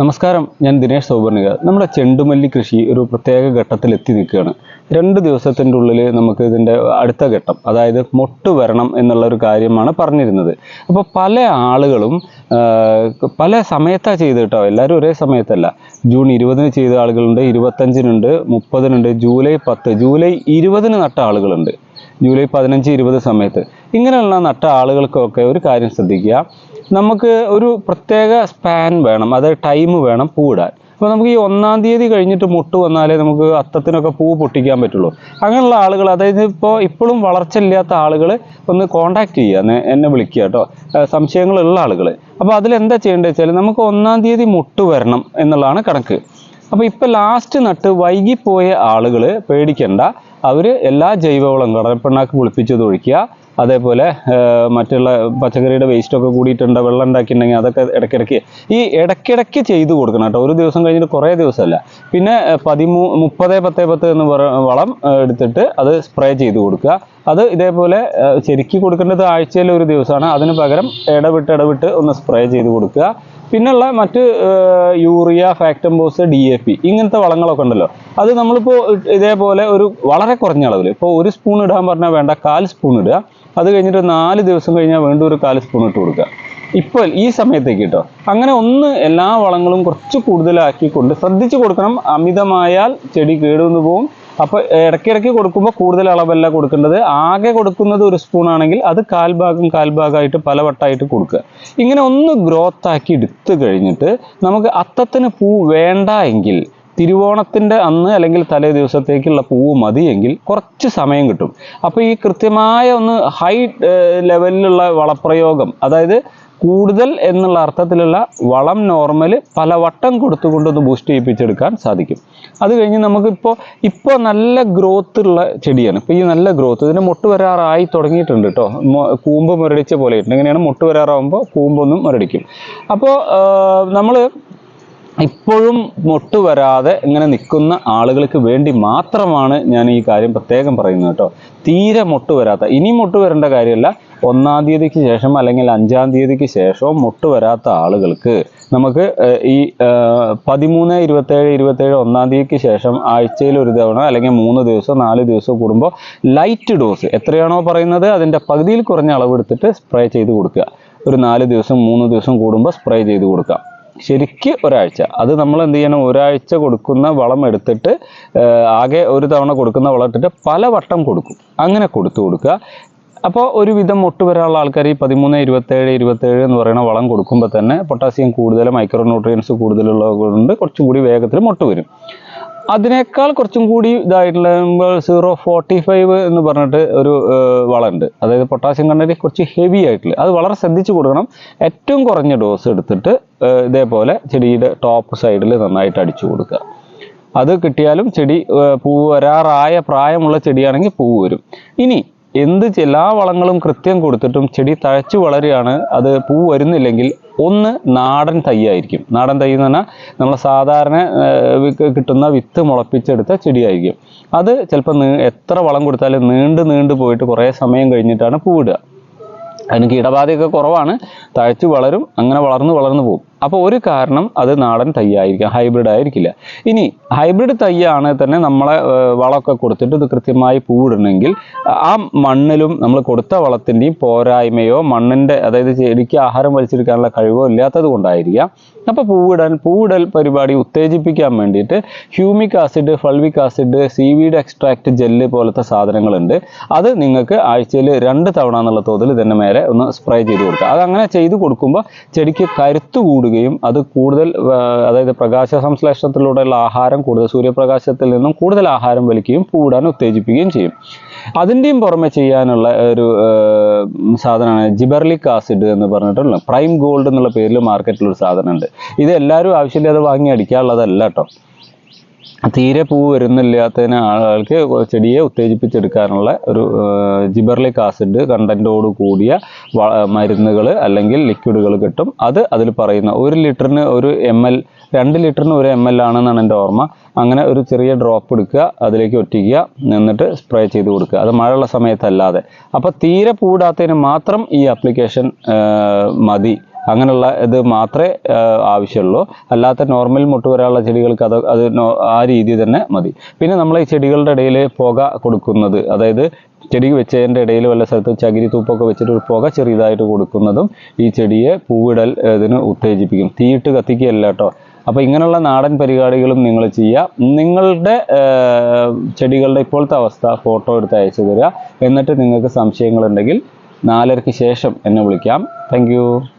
നമസ്കാരം ഞാൻ ദിനേഷ് സൗപർണിക നമ്മുടെ ചെണ്ടുമല്ലി കൃഷി ഒരു പ്രത്യേക ഘട്ടത്തിൽ എത്തി നിൽക്കുകയാണ്. രണ്ട് ദിവസത്തിന്റെ ഉള്ളിൽ നമുക്ക് ഇതിന്റെ അടുത്ത ഘട്ടം അതായത് മൊട്ട് വരണം എന്നുള്ള ഒരു കാര്യമാണ് പറഞ്ഞിരുന്നത്. അപ്പോൾ പല ആളുകളും പല സമയത്താണ് ചെയ്ത് കേട്ടോ എല്ലാവരും ഒരേ സമയത്തല്ല. ജൂൺ ഇരുപതിന് ചെയ്ത ആളുകളുണ്ട് ഇരുപത്തഞ്ചിനുണ്ട് മുപ്പതിനുണ്ട് ജൂലൈ പത്ത് ജൂലൈ ഇരുപതിന് നട്ട ആളുകളുണ്ട്. ജൂലൈ പതിനഞ്ച് ഇരുപത് സമയത്ത്. ഇങ്ങനെയുള്ള നട്ട ആളുകൾക്കൊക്കെ ഒരു കാര്യം ശ്രദ്ധിക്കുക. നമുക്ക് ഒരു പ്രത്യേക സ്പാൻ വേണം. അതായത് ടൈം വേണം പൂടാൻ അപ്പോൾ നമുക്ക് ഈ ഒന്നാം തീയതി കഴിഞ്ഞിട്ട് മുട്ട് വന്നാലേ നമുക്ക് അത്തത്തിനൊക്കെ പൂ പൊട്ടിക്കാൻ പറ്റുള്ളൂ. അങ്ങനെയുള്ള ആളുകൾ അതായത് ഇപ്പോൾ ഇപ്പോഴും വളർച്ചയില്ലാത്ത ആളുകൾ ഒന്ന് കോണ്ടാക്ട് ചെയ്യുക. എന്നെ- വിളിക്കുക കേട്ടോ. സംശയങ്ങളുള്ള ആളുകൾ അപ്പോൾ അതിലെന്താ ചെയ്യേണ്ടത് വെച്ചാൽ നമുക്ക് ഒന്നാം തീയതി മുട്ട് വരണം എന്നുള്ളതാണ് കണക്ക്. അപ്പോൾ ഇപ്പോൾ ലാസ്റ്റ് നട്ട് വൈകിപ്പോയ ആളുകൾ പേടിക്കണ്ട. അവർ എല്ലാ ജൈവവളം കടപ്പണ്ണാക്ക് കുളിപ്പിച്ചത് ഒഴിക്കുക. അതേപോലെ മറ്റുള്ള പച്ചക്കറിയുടെ വേസ്റ്റൊക്കെ കൂടിയിട്ടുണ്ട് വെള്ളം ഉണ്ടാക്കിയിട്ടുണ്ടെങ്കിൽ അതൊക്കെ ഇടയ്ക്കിടയ്ക്ക് ഈ ഇടയ്ക്കിടയ്ക്ക് ചെയ്തു കൊടുക്കണം കേട്ടോ. ഒരു ദിവസം കഴിഞ്ഞിട്ട് കുറേ ദിവസമല്ല. പിന്നെ പതിമൂ മുപ്പത് പത്ത് പത്ത് എന്ന് പറ വളം എടുത്തിട്ട് അത് സ്പ്രേ ചെയ്ത് കൊടുക്കുക. അത് ഇതേപോലെ ചെരുക്കി കൊടുക്കേണ്ടത് ആഴ്ചയിൽ ഒരു ദിവസമാണ്. അതിന് പകരം ഇടവിട്ട് ഇടവിട്ട് ഒന്ന് സ്പ്രേ ചെയ്ത് കൊടുക്കുക. പിന്നെയുള്ള മറ്റ് urea Factamfos D A P ഇങ്ങനത്തെ വളങ്ങളൊക്കെ ഉണ്ടല്ലോ. അത് നമ്മളിപ്പോൾ ഇതേപോലെ ഒരു വളരെ കുറഞ്ഞ അളവിൽ ഇപ്പോൾ ഒരു സ്പൂൺ ഇടാൻ പറഞ്ഞാൽ വേണ്ട കാൽ സ്പൂൺ ഇടുക. അത് കഴിഞ്ഞിട്ട് നാല് ദിവസം കഴിഞ്ഞാൽ വീണ്ടും ഒരു കാൽ സ്പൂൺ ഇട്ട് കൊടുക്കുക. ഇപ്പോൾ ഈ സമയത്തേക്ക് കേട്ടോ അങ്ങനെ ഒന്ന് എല്ലാ വളങ്ങളും കുറച്ച് കൂടുതലാക്കിക്കൊണ്ട് ശ്രദ്ധിച്ചു കൊടുക്കണം. അമിതമായാൽ ചെടി കേടുവന്ന് പോകും അപ്പോൾ ഇടയ്ക്കിടയ്ക്ക് കൊടുക്കുമ്പോൾ കൂടുതൽ അളവല്ല കൊടുക്കേണ്ടത്. ആകെ കൊടുക്കുന്നത് ഒരു സ്പൂൺ ആണെങ്കിൽ അത് കാൽഭാഗം കാൽഭാഗമായിട്ട് പല വട്ടമായിട്ട് കൊടുക്കുക. ഇങ്ങനെ ഒന്ന് ഗ്രോത്ത് ആക്കി എടുത്തു കഴിഞ്ഞിട്ട് നമുക്ക് അത്തത്തിന് പൂ വേണ്ട എങ്കിൽ തിരുവോണത്തിന്റെ അന്ന് അല്ലെങ്കിൽ തലേ ദിവസത്തേക്കുള്ള പൂവ് മതിയെങ്കിൽ കുറച്ച് സമയം കിട്ടും. അപ്പോൾ ഈ കൃത്യമായ ഒന്ന് ഹൈ ലെവലിലുള്ള വളപ്രയോഗം അതായത് കൂടുതൽ എന്നുള്ള അർത്ഥത്തിലുള്ള വളം നോർമൽ പല വട്ടം കൊടുത്തുകൊണ്ടൊന്ന് ബൂസ്റ്റ് ചെയ്യിപ്പിച്ചെടുക്കാൻ സാധിക്കും. അത് കഴിഞ്ഞ് നമുക്കിപ്പോൾ ഇപ്പോൾ നല്ല ഗ്രോത്ത് ഉള്ള ചെടിയാണ്. ഇപ്പോൾ ഈ നല്ല ഗ്രോത്ത് ഇതിന് മുട്ട് വരാറായി തുടങ്ങിയിട്ടുണ്ട് കേട്ടോ. കൂമ്പ് മുരടിച്ച പോലെ ഇങ്ങനെയാണ് മുട്ട് വരാറാകുമ്പോൾ കൂമ്പൊന്നും മുരടിക്കും. അപ്പോൾ നമ്മൾ ഇപ്പോഴും മൊട്ട് വരാതെ ഇങ്ങനെ നിൽക്കുന്ന ആളുകൾക്ക് വേണ്ടി മാത്രമാണ് ഞാൻ ഈ കാര്യം പ്രത്യേകം പറയുന്നത് കേട്ടോ. തീരെ മൊട്ട് വരാത്ത ഇനി മൊട്ട് വരേണ്ട കാര്യമല്ല. ഒന്നാം തീയതിക്ക് ശേഷം അല്ലെങ്കിൽ അഞ്ചാം തീയതിക്ക് ശേഷവും മൊട്ട് വരാത്ത ആളുകൾക്ക് നമുക്ക് ഈ പതിമൂന്ന് ഇരുപത്തേഴ് ഇരുപത്തേഴ് ഒന്നാം തീയതിക്ക് ശേഷം ആഴ്ചയിൽ ഒരു തവണ അല്ലെങ്കിൽ മൂന്ന് ദിവസം നാല് ദിവസം കൂടുമ്പോൾ ലൈറ്റ് ഡോസ് എത്രയാണോ പറയുന്നത്? അതിന്റെ പകുതിയിൽ കുറഞ്ഞ അളവെടുത്തിട്ട് സ്പ്രേ ചെയ്ത് കൊടുക്കുക. ഒരു നാല് ദിവസം മൂന്ന് ദിവസം കൂടുമ്പോൾ സ്പ്രേ ചെയ്ത് കൊടുക്കുക. ശരിക്ക് ഒരാഴ്ച. അത് നമ്മൾ എന്ത് ചെയ്യണം? ഒരാഴ്ച കൊടുക്കുന്ന വളം എടുത്തിട്ട് ആകെ ഒരു തവണ കൊടുക്കുന്ന വളം ഇട്ടിട്ട് പല വട്ടം കൊടുക്കും. അങ്ങനെ കൊടുത്തു കൊടുക്കുക. അപ്പോൾ ഒരുവിധം മുട്ട് വരാനുള്ള ആൾക്കാർ ഈ പതിമൂന്ന് ഇരുപത്തേഴ് ഇരുപത്തേഴ് എന്ന് പറയുന്ന വളം കൊടുക്കുമ്പോൾ തന്നെ പൊട്ടാസ്യം കൂടുതൽ മൈക്രോ ന്യൂട്രിയൻസ് കൂടുതലുള്ളത് കൊണ്ട് കുറച്ചും കൂടി വേഗത്തിൽ മുട്ട് വരും. അതിനേക്കാൾ കുറച്ചും കൂടി ഇതായിട്ടുള്ള സീറോ ഫോർട്ടി ഫൈവ് എന്ന് പറഞ്ഞിട്ട് ഒരു വളമുണ്ട്. അതായത് പൊട്ടാസ്യം കണ്ടന്റ് കുറച്ച് ഹെവി ആയിട്ടുള്ള അത് വളരെ ശ്രദ്ധിച്ചു കൊടുക്കണം. ഏറ്റവും കുറഞ്ഞ ഡോസ് എടുത്തിട്ട് ഇതേപോലെ ചെടിയുടെ ടോപ്പ് സൈഡിൽ നന്നായിട്ട് അടിച്ചു കൊടുക്കുക. അത് കിട്ടിയാലും ചെടി പൂവ് വരാറായ പ്രായമുള്ള ചെടിയാണെങ്കിൽ പൂവ് വരും. ഇനി എന്ത് എല്ലാ വളങ്ങളും കൃത്യം കൊടുത്തിട്ടും ചെടി തഴച്ചു വളരുകയാണ് അത് പൂ വരുന്നില്ലെങ്കിൽ ഒന്ന് നാടൻ തൈയായിരിക്കും. നാടൻ തൈ എന്ന് പറഞ്ഞാൽ നമ്മൾ സാധാരണ കിട്ടുന്ന വിത്ത് മുളപ്പിച്ചെടുത്ത ചെടിയായിരിക്കും. അത് ചിലപ്പോൾ എത്ര വളം കൊടുത്താലും നീണ്ട് നീണ്ട് പോയിട്ട് കുറേ സമയം കഴിഞ്ഞിട്ടാണ് പൂവിടുക. അതിന് കീടബാധയൊക്കെ കുറവാണ്. തഴച്ച് വളരും അങ്ങനെ വളർന്ന് വളർന്നു പോകും അപ്പോൾ ഒരു കാരണം അത് നാടൻ തയ്യായിരിക്കാം ഹൈബ്രിഡ് ആയിരിക്കില്ല. ഇനി ഹൈബ്രിഡ് തൈയാണ് തന്നെ നമ്മളെ വളമൊക്കെ കൊടുത്തിട്ട് ഇത് കൃത്യമായി പൂവിടണമെങ്കിൽ ആ മണ്ണിലും നമ്മൾ കൊടുത്ത വളത്തിന്റെയും പോരായ്മയോ മണ്ണിന്റെ അതായത് ചെടിക്ക് ആഹാരം വലിച്ചെടുക്കാനുള്ള കഴിവോ ഇല്ലാത്തത് കൊണ്ടായിരിക്കാം. അപ്പോൾ പൂവിടാൻ പൂവിടൽ പരിപാടി ഉത്തേജിപ്പിക്കാൻ വേണ്ടിയിട്ട് humic acid fulvic acid seaweed extract gel പോലത്തെ സാധനങ്ങളുണ്ട്. അത് നിങ്ങൾക്ക് ആഴ്ചയിൽ രണ്ട് തവണ എന്നുള്ള തോതിൽ ഇതിന്റെ മേലെ ഒന്ന് സ്പ്രേ ചെയ്ത് കൊടുക്കുക. അത് അങ്ങനെ ചെയ്ത് കൊടുക്കുമ്പോൾ ചെടിക്ക് കരുത്ത് കൂടുകയും അത് കൂടുതൽ അതായത് പ്രകാശ സംശ്ലേഷണത്തിലൂടെയുള്ള ആഹാരം കൂടുതൽ സൂര്യപ്രകാശത്തിൽ നിന്നും കൂടുതൽ ആഹാരം വലിക്കുകയും പൂടാൻ ഉത്തേജിപ്പിക്കുകയും ചെയ്യും. അതിന്റെയും പുറമെ ചെയ്യാനുള്ള ഒരു സാധനമാണ് ജിബർലിക് ആസിഡ് എന്ന് പറഞ്ഞിട്ടുള്ള പ്രൈം ഗോൾഡ് എന്നുള്ള പേരിൽ മാർക്കറ്റിൽ ഒരു സാധനമുണ്ട്. ഇത് എല്ലാവരും ആവശ്യമില്ലാതെ വാങ്ങി അടിക്കാനുള്ളതല്ല കേട്ടോ. തീരെ പൂ വരുന്നില്ലാത്തതിന് ആളുകൾക്ക് ചെടിയെ ഉത്തേജിപ്പിച്ചെടുക്കാനുള്ള ഒരു ജിബർലിക് ആസിഡ് കണ്ടന്റോട് കൂടിയ മരുന്നുകൾ അല്ലെങ്കിൽ ലിക്വിഡുകൾ കിട്ടും. അത് അതിൽ പറയുന്ന ഒരു ലിറ്ററിന് ഒരു എം എൽ രണ്ട് ലിറ്ററിന് ഒരു എം എൽ ആണെന്നാണ് എന്റെ ഓർമ്മ. അങ്ങനെ ഒരു ചെറിയ ഡ്രോപ്പ് എടുക്കുക അതിലേക്ക് ഒറ്റിക്കുക എന്നിട്ട് സ്പ്രേ ചെയ്ത് കൊടുക്കുക. അത് മഴയുള്ള സമയത്തല്ലാതെ. അപ്പോൾ തീരെ പൂടാത്തതിന് മാത്രം ഈ ആപ്ലിക്കേഷൻ മതി. അങ്ങനെയുള്ള ഇത് മാത്രമേ ആവശ്യമുള്ളൂ. അല്ലാത്ത നോർമൽ മുട്ട് വരാനുള്ള ചെടികൾക്ക് അത് അത് ആ രീതി തന്നെ മതി. പിന്നെ നമ്മൾ ഈ ചെടികളുടെ ഇടയിൽ പുക കൊടുക്കുന്നത് അതായത് ചെടി വെച്ചതിന്റെ ഇടയിൽ വല്ല സ്ഥലത്ത് ചകിരി തൂപ്പൊക്കെ വെച്ചിട്ട് ഒരു പുക ചെറിയതായിട്ട് കൊടുക്കുന്നതും ഈ ചെടിയെ പൂവിടൽ ഇതിന് ഉത്തേജിപ്പിക്കും. തീയിട്ട് കത്തിക്കുകയല്ല കേട്ടോ. അപ്പോൾ ഇങ്ങനെയുള്ള നാടൻ പരിപാടികളും നിങ്ങൾ ചെയ്യുക. നിങ്ങളുടെ ചെടികളുടെ ഇപ്പോഴത്തെ അവസ്ഥ ഫോട്ടോ എടുത്ത് അയച്ചു തരിക. എന്നിട്ട് നിങ്ങൾക്ക് സംശയങ്ങളുണ്ടെങ്കിൽ നാലരയ്ക്ക് ശേഷം എന്നെ വിളിക്കാം. താങ്ക്